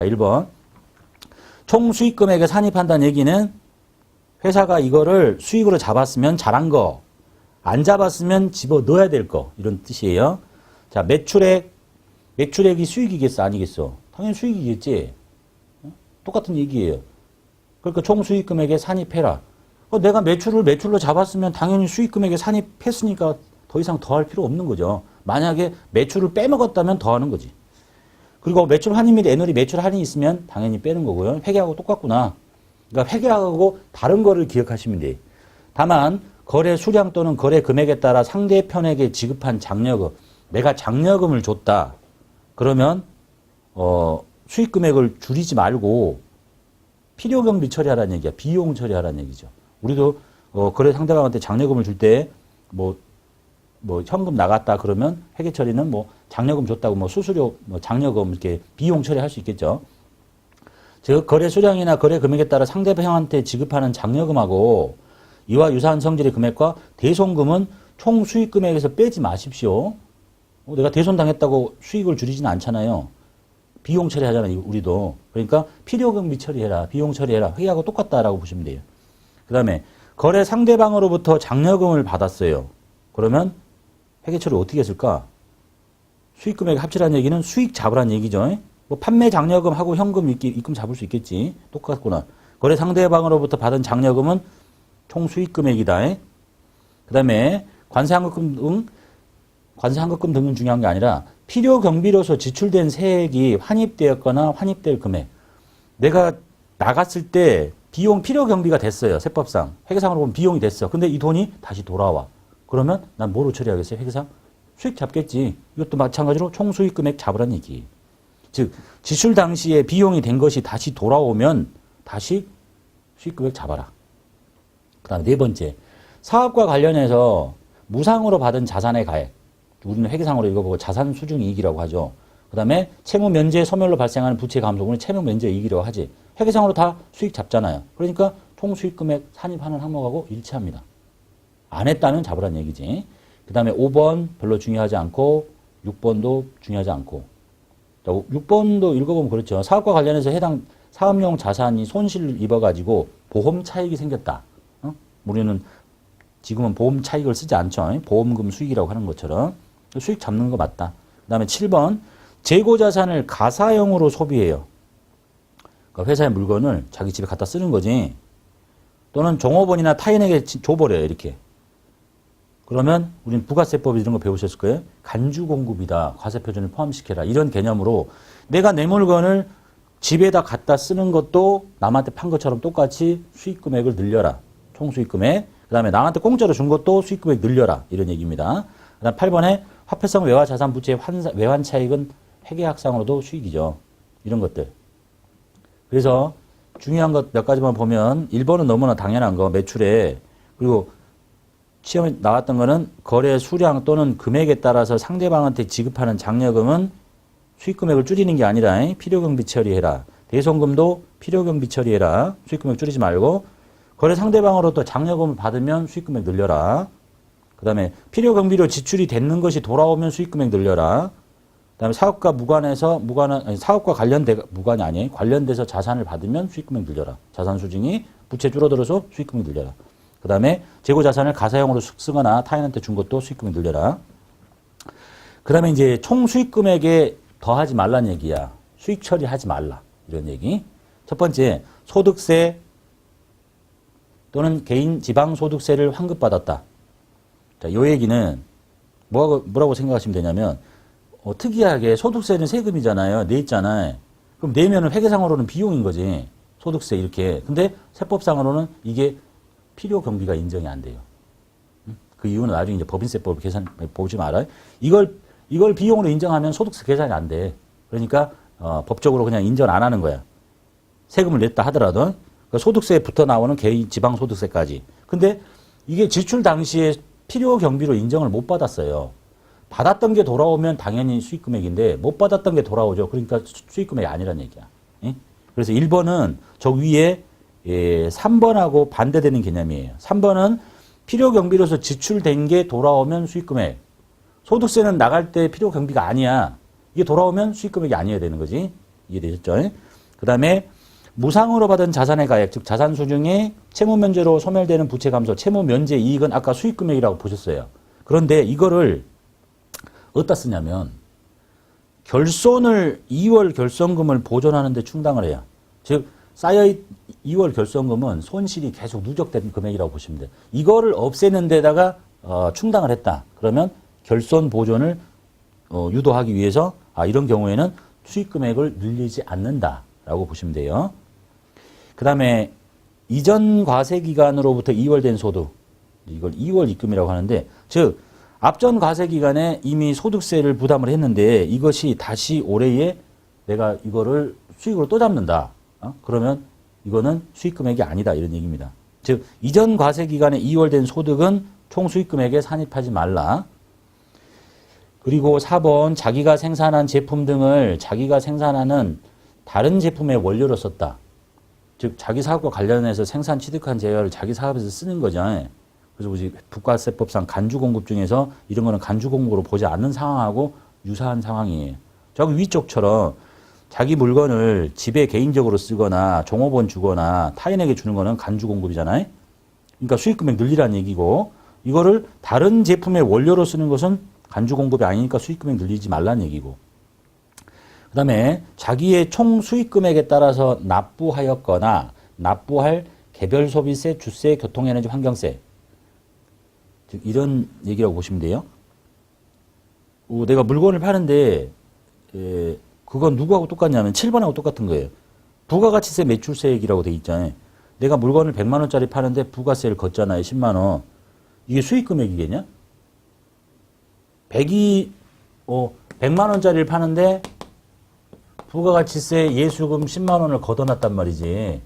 1번. 총 수익 금액에 산입한다는 얘기는 회사가 이거를 수익으로 잡았으면 잘한 거, 안 잡았으면 집어 넣어야 될 거, 이런 뜻이에요. 자, 매출액, 매출액이 수익이겠어, 아니겠어? 당연히 수익이겠지. 어? 똑같은 얘기예요. 그러니까 총 수익 금액에 산입해라. 어, 내가 매출을 매출로 잡았으면 당연히 수익 금액에 산입했으니까 더 이상 더 할 필요 없는 거죠. 만약에 매출을 빼먹었다면 더 하는 거지. 그리고 매출 할인 및 애널이 매출 할인이 있으면 당연히 빼는 거고요. 회계하고 똑같구나. 그러니까 회계하고 다른 거를 기억하시면 돼요. 다만 거래 수량 또는 거래 금액에 따라 상대편에게 지급한 장려금, 내가 장려금을 줬다. 그러면 어, 수익 금액을 줄이지 말고 필요 경비 처리하라는 얘기야. 비용 처리하라는 얘기죠. 우리도 어, 거래 상대방한테 장려금을 줄 때 뭐 뭐 현금 나갔다 그러면 회계 처리는 뭐 장려금 줬다고 뭐 수수료 뭐 장려금 이렇게 비용 처리할 수 있겠죠. 즉 거래 수량이나 거래 금액에 따라 상대방한테 지급하는 장려금하고 이와 유사한 성질의 금액과 대손금은 총 수익 금액에서 빼지 마십시오. 어, 내가 대손 당했다고 수익을 줄이지는 않잖아요. 비용 처리하잖아 요, 우리도. 그러니까 필요금비 처리해라, 비용 처리해라. 회계하고 똑같다라고 보시면 돼요. 그 다음에 거래 상대방으로부터 장려금을 받았어요. 그러면 회계 처리 어떻게 했을까? 수익 금액 합치라는 얘기는 수익 잡으라는 얘기죠. 뭐 판매 장려금하고 현금 입금 잡을 수 있겠지. 똑같구나. 거래 상대방으로부터 받은 장려금은 총 수익 금액이다. 그 다음에 관세 환급금 등 관세 환급금 등은 중요한 게 아니라 필요 경비로서 지출된 세액이 환입되었거나 환입될 금액. 내가 나갔을 때 비용 필요 경비가 됐어요. 세법상. 회계상으로 보면 비용이 됐어. 근데 이 돈이 다시 돌아와. 그러면 난 뭐로 처리하겠어요? 회계상? 수익 잡겠지. 이것도 마찬가지로 총 수익 금액 잡으라는 얘기. 즉 지출 당시에 비용이 된 것이 다시 돌아오면 다시 수익 금액 잡아라. 그 다음 네 번째. 사업과 관련해서 무상으로 받은 자산의 가액. 우리는 회계상으로 읽어보고 자산 수중 이익이라고 하죠. 그 다음에 채무 면제 소멸로 발생하는 부채 감소분이 채무 면제 이익이라고 하지. 회계상으로 다 수익 잡잖아요. 그러니까 총 수익 금액 산입하는 항목하고 일치합니다. 안 했다면 잡으라는 얘기지. 그 다음에 5번 별로 중요하지 않고 6번도 중요하지 않고 6번도 읽어보면 그렇죠. 사업과 관련해서 해당 사업용 자산이 손실을 입어가지고 보험 차익이 생겼다. 어? 우리는 지금은 보험 차익을 쓰지 않죠. 보험금 수익이라고 하는 것처럼 수익 잡는 거 맞다. 그 다음에 7번 재고 자산을 가사용으로 소비해요. 그러니까 회사의 물건을 자기 집에 갖다 쓰는 거지. 또는 종업원이나 타인에게 줘버려요. 이렇게. 그러면 우리는 부가세법 이런 거 배우셨을 거예요. 간주 공급이다. 과세 표준을 포함시켜라. 이런 개념으로 내가 내 물건을 집에다 갖다 쓰는 것도 남한테 판 것처럼 똑같이 수익 금액을 늘려라. 총 수익 금액. 그다음에 남한테 공짜로 준 것도 수익 금액 늘려라. 이런 얘기입니다. 그다음 8번에 화폐성 외화 자산 부채 외환 차익은 회계학상으로도 수익이죠. 이런 것들. 그래서 중요한 것 몇 가지만 보면 1번은 너무나 당연한 거 매출에 그리고 시험에 나왔던 거는 거래 수량 또는 금액에 따라서 상대방한테 지급하는 장려금은 수익 금액을 줄이는 게 아니라 필요경비 처리해라. 대손금도 필요경비 처리해라. 수익 금액 줄이지 말고 거래 상대방으로부터 장려금을 받으면 수익 금액 늘려라. 그 다음에 필요경비로 지출이 되는 것이 돌아오면 수익 금액 늘려라. 그 다음에 사업과 무관해서 무관한 사업과 관련돼 무관이 아니에요. 관련돼서 자산을 받으면 수익 금액 늘려라. 자산 수징이 부채 줄어들어서 수익 금액 늘려라. 그 다음에 재고 자산을 가사용으로 쓰거나 타인한테 준 것도 수익금액 늘려라. 그 다음에 이제 총 수익 금액에 더하지 말라는 얘기야. 수익 처리하지 말라. 이런 얘기. 첫 번째, 소득세 또는 개인 지방소득세를 환급받았다. 자, 요 얘기는 뭐라고, 뭐라고 생각하시면 되냐면, 어, 특이하게 소득세는 세금이잖아요. 냈잖아요. 그럼 내면은 회계상으로는 비용인 거지. 소득세 이렇게. 근데 세법상으로는 이게 필요 경비가 인정이 안 돼요. 그 이유는 나중에 이제 법인세법 계산 보지 말아요. 이걸 이걸 비용으로 인정하면 소득세 계산이 안 돼. 그러니까 어, 법적으로 그냥 인정 안 하는 거야. 세금을 냈다 하더라도 그러니까 소득세부터 나오는 개인 지방 소득세까지. 근데 이게 지출 당시에 필요 경비로 인정을 못 받았어요. 받았던 게 돌아오면 당연히 수익 금액인데 못 받았던 게 돌아오죠. 그러니까 수익 금액이 아니란 얘기야. 예? 그래서 1번은 저 위에 예, 3번하고 반대되는 개념이에요. 3번은 필요 경비로서 지출된 게 돌아오면 수익 금액. 소득세는 나갈 때 필요 경비가 아니야. 이게 돌아오면 수익 금액이 아니어야 되는 거지. 이해되셨죠? 그 다음에 무상으로 받은 자산의 가액, 즉 자산 수중에 채무 면제로 소멸되는 부채 감소, 채무 면제 이익은 아까 수익 금액이라고 보셨어요. 그런데 이거를 어디다 쓰냐면 결손을 2월 결손금을 보존하는 데 충당을 해요. 즉 쌓여 2월 결손금은 손실이 계속 누적된 금액이라고 보시면 돼요. 이거를 없애는 데다가 어, 충당을 했다. 그러면 결손 보존을 어, 유도하기 위해서 아, 이런 경우에는 수익 금액을 늘리지 않는다라고 보시면 돼요. 그 다음에 이전 과세 기간으로부터 2월 된 소득 이걸 2월 입금이라고 하는데 즉 앞전 과세 기간에 이미 소득세를 부담을 했는데 이것이 다시 올해에 내가 이거를 수익으로 또 잡는다. 어? 그러면 이거는 수익 금액이 아니다 이런 얘기입니다. 즉 이전 과세 기간에 2월 된 소득은 총 수익 금액에 산입하지 말라. 그리고 4번 자기가 생산한 제품 등을 자기가 생산하는 다른 제품의 원료로 썼다. 즉 자기 사업과 관련해서 생산 취득한 재화를 자기 사업에서 쓰는 거죠. 그래서 우리 국가세법상 간주 공급 중에서 이런 거는 간주 공급으로 보지 않는 상황하고 유사한 상황이에요. 저기 위쪽처럼 자기 물건을 집에 개인적으로 쓰거나 종업원 주거나 타인에게 주는 거는 간주 공급이잖아요. 그러니까 수익 금액 늘리라는 얘기고 이거를 다른 제품의 원료로 쓰는 것은 간주 공급이 아니니까 수익 금액 늘리지 말라는 얘기고. 그다음에 자기의 총 수익 금액에 따라서 납부하였거나 납부할 개별 소비세, 주세, 교통에너지, 환경세 즉 이런 얘기라고 보시면 돼요. 어, 내가 물건을 파는데 에, 그건 누구하고 똑같냐면 7번하고 똑같은 거예요. 부가가치세 매출세액이라고 돼 있잖아요. 내가 물건을 100만 원짜리 파는데 부가세를 걷잖아요. 10만 원. 이게 수익 금액이겠냐? 100이 어 100만 원짜리를 파는데 부가가치세 예수금 10만 원을 걷어놨단 말이지.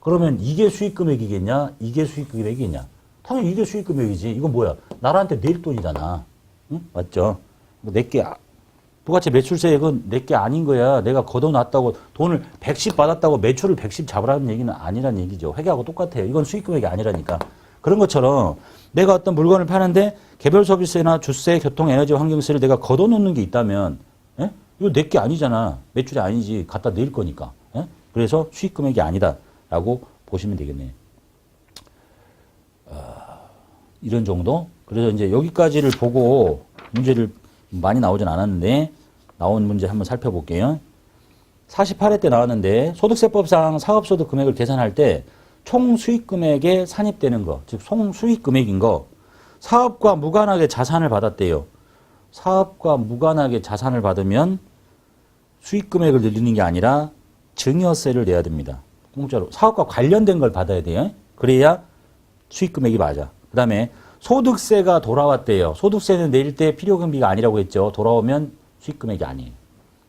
그러면 이게 수익 금액이겠냐? 이게 수익 금액이겠냐? 당연히 이게 수익 금액이지. 이건 뭐야? 나라한테 낼 돈이잖아. 응? 맞죠? 내게 부가세 매출세액은 내 게 아닌 거야. 내가 걷어놨다고 돈을 110 받았다고 매출을 110 잡으라는 얘기는 아니란 얘기죠. 회계하고 똑같아요. 이건 수익 금액이 아니라니까. 그런 것처럼 내가 어떤 물건을 파는데 개별 서비스나 주세, 교통, 에너지, 환경세를 내가 걷어놓는 게 있다면 예? 이거 내 게 아니잖아. 매출이 아니지. 갖다 낼 거니까. 예? 그래서 수익 금액이 아니다라고 보시면 되겠네요. 어, 이런 정도. 그래서 이제 여기까지를 보고 문제를 많이 나오진 않았는데 나온 문제 한번 살펴볼게요. 48회 때 나왔는데 소득세법상 사업소득 금액을 계산할 때 총 수익 금액에 산입되는 거, 즉 총 수익 금액인 거, 사업과 무관하게 자산을 받았대요. 사업과 무관하게 자산을 받으면 수익 금액을 늘리는 게 아니라 증여세를 내야 됩니다. 공짜로. 사업과 관련된 걸 받아야 돼요. 그래야 수익 금액이 맞아. 그 다음에 소득세가 돌아왔대요. 소득세는 내릴 때 필요경비가 아니라고 했죠. 돌아오면 수익 금액이 아니에요.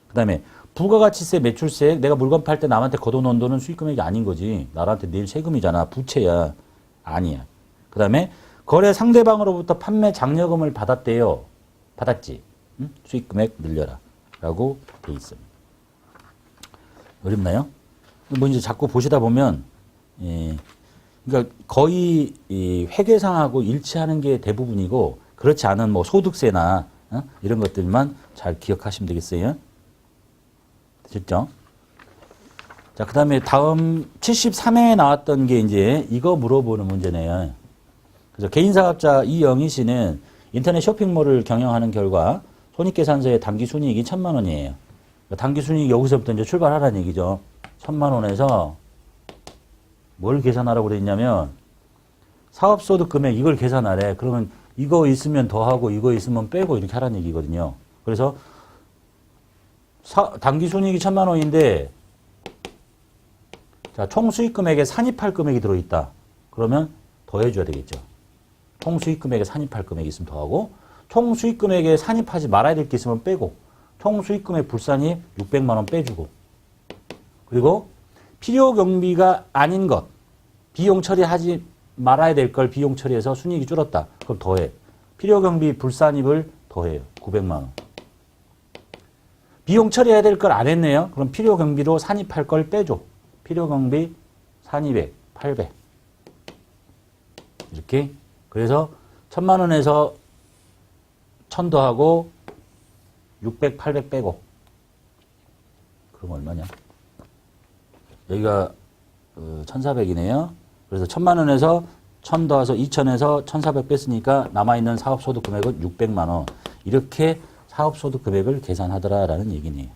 그 다음에 부가가치세, 매출세, 내가 물건 팔 때 남한테 걷어놓은 돈은 수익 금액이 아닌 거지. 나한테 낼 세금이잖아. 부채야. 아니야. 그 다음에 거래 상대방으로부터 판매 장려금을 받았대요. 받았지. 응? 수익 금액 늘려라. 라고 돼 있습니다. 어렵나요? 뭐 이제 자꾸 보시다 보면, 예, 그러니까 거의 이 회계상하고 일치하는 게 대부분이고, 그렇지 않은 뭐 소득세나 어? 이런 것들만 잘 기억하시면 되겠어요. 됐죠? 자, 그 다음에 다음 73회에 나왔던 게 이제 이거 물어보는 문제네요. 그래서 개인사업자 이영희 씨는 인터넷 쇼핑몰을 경영하는 결과 손익계산서에 당기 순이익이 천만 원이에요. 그러니까 당기 순이익 여기서부터 이제 출발하라는 얘기죠. 천만 원에서 뭘 계산하라고 그랬냐면 사업소득 금액 이걸 계산하래. 그러면 이거 있으면 더하고 이거 있으면 빼고 이렇게 하라는 얘기거든요. 그래서 사, 당기 순이익이 천만 원인데 자, 총 수익 금액에 산입할 금액이 들어있다. 그러면 더해줘야 되겠죠. 총 수익 금액에 산입할 금액이 있으면 더하고 총 수익 금액에 산입하지 말아야 될 게 있으면 빼고 총 수익 금액 불산입 600만 원 빼주고 그리고 필요 경비가 아닌 것 비용 처리하지 말아야 될 걸 비용 처리해서 순이익이 줄었다. 그럼 더해. 필요 경비 불산입을 더해요. 900만 원. 비용 처리해야 될 걸 안 했네요. 그럼 필요 경비로 산입할 걸 빼줘. 필요 경비 1200, 800. 이렇게. 그래서 천만 원에서 천 더하고 600, 800 빼고. 그럼 얼마냐? 여기가 어, 1,400이네요. 그래서 1,000만 원에서 1,000 더해서 2,000에서 1,400 뺐으니까 남아있는 사업소득 금액은 600만 원. 이렇게 사업소득 금액을 계산하더라라는 얘기네요.